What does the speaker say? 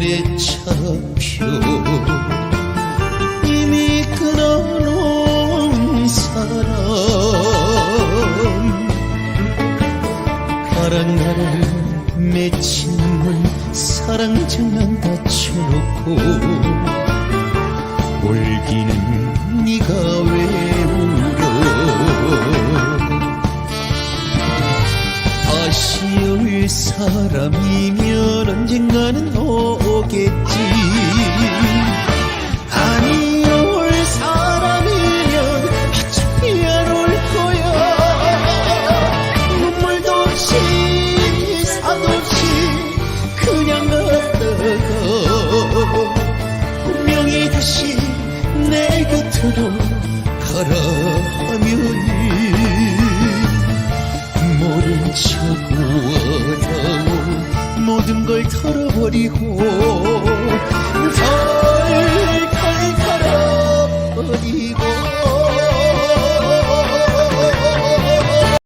별의처럼 펴 이미 끊어놓은 사람. 바람나를 맺힌 문 사랑 장난 다쳐놓고 울기는 네가 왜 다시 올 사람이면 언젠가는 오겠지. 아니 올 사람이면 어차피 안올 거야. 눈물도 없이 사도 없이 그냥 갔다가 분명히 다시 내 곁으로 가 그 자꾸워져 모든 걸 털어버리고 털털 털어버리고